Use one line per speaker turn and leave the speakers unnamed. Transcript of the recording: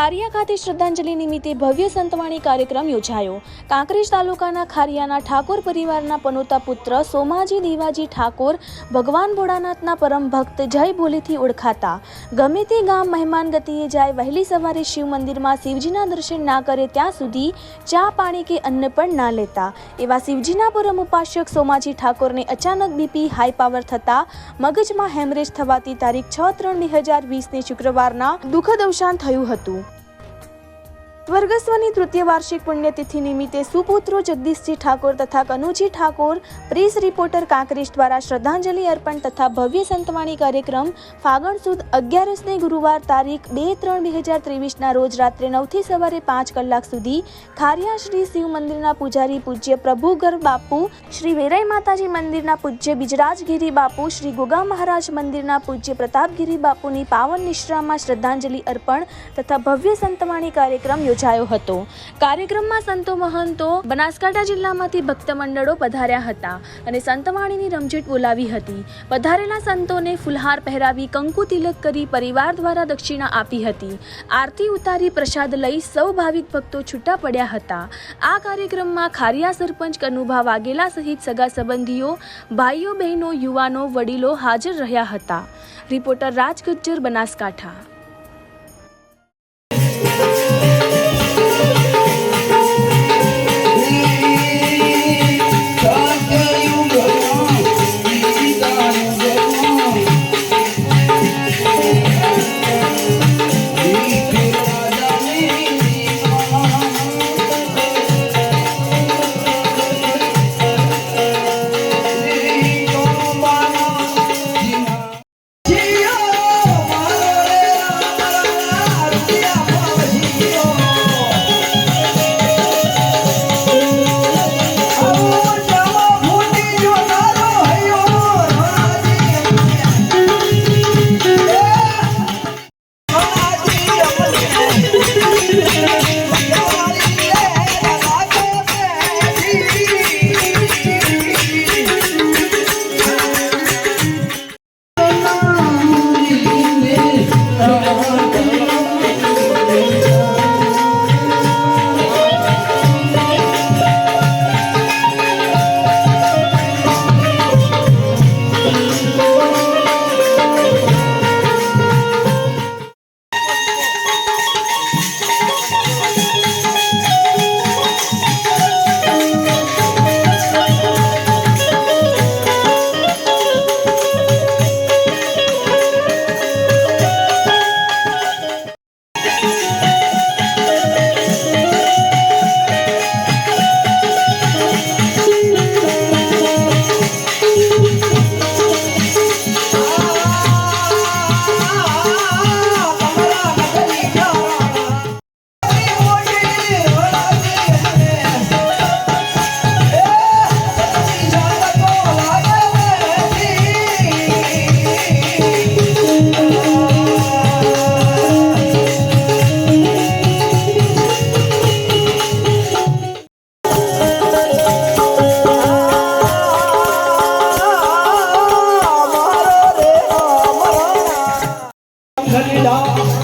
ખારિયા ખાતે શ્રદ્ધાંજલિ નિમિત્તે ભવ્ય સંતવાણી કાર્યક્રમ યોજાયો. કાંકરેજ તાલુકાના ખારિયાના ઠાકોર પરિવારના પનોતા પુત્ર સોમાજી દેવાજી ઠાકોર ભગવાન ભોળાનાથના પરમ ભક્ત જય ભોલેથી ઓળખાતા. ગમે તે ગામ મહેમાન ગતિએ જાય વહેલી સવારે શિવ મંદિરમાં શિવજીના દર્શન ના કરે ત્યાં સુધી ચા પાણી કે અન્ન પણ ના લેતા. એવા શિવજીના પરમ ઉપાસક સોમાજી ઠાકોરને અચાનક બીપી હાઈ પાવર થતા મગજમાં હેમરેજ થવાથી તારીખ છ ત્રણ બે હજાર વીસને શુક્રવારના દુઃખદ અવસાન થયું હતું. સ્વર્ગસ્વની તૃતીય વાર્ષિક પુણ્યતિથિ નિમિત્તે સુપુત્રો જગદીશજી ઠાકોર તથા કનુજી ઠાકોર, પ્રેસ રિપોર્ટર કાંકરેશ દ્વારા શ્રદ્ધાંજલિ અર્પણ તથા ભવ્ય સંતવાણી કાર્યક્રમ ફાગણ સુદ અગિયારસને ગુરુવાર તારીખ બે ત્રણ બે હજાર ત્રેવીસના રોજ રાત્રે નવથી સવારે પાંચ કલાક સુધી ખારિયા શ્રી શિવ મંદિરના પૂજારી પૂજ્ય પ્રભુગર બાપુ, શ્રી વેરાઈ માતાજી મંદિરના પૂજ્ય બિજરાજગીરી બાપુ, શ્રી ગોગા મહારાજ મંદિરના પૂજ્ય પ્રતાપગીરી બાપુની પાવન નિશ્રામાં શ્રદ્ધાંજલિ અર્પણ તથા ભવ્ય સંતવાણી કાર્યક્રમ યોજાયો. હતો. કાર્યક્રમમાં સંતો મહંતો બનાસકાંઠા જિલ્લામાંથી ભક્ત મંડળો પધાર્યા હતા અને સંતવાણીની રમઝટ બોલાવી હતી. પધારેલા સંતોને ફુલહાર પહેરાવી કંકુ તિલક કરી પરિવાર દ્વારા દક્ષિણા આપી હતી. આરતી ઉતારી પ્રસાદ લઈ સૌ ભાવિક ભક્તો છૂટા પડ્યા હતા. આ કાર્યક્રમમાં ખારિયા સરપંચ કનુભા વાઘેલા સહિત સગા સંબંધીઓ, ભાઈઓ, બહેનો, યુવાનો, વડીલો હાજર રહ્યા હતા. રિપોર્ટર રાજ ગુજ્જર, બનાસકાંઠા.
Kalila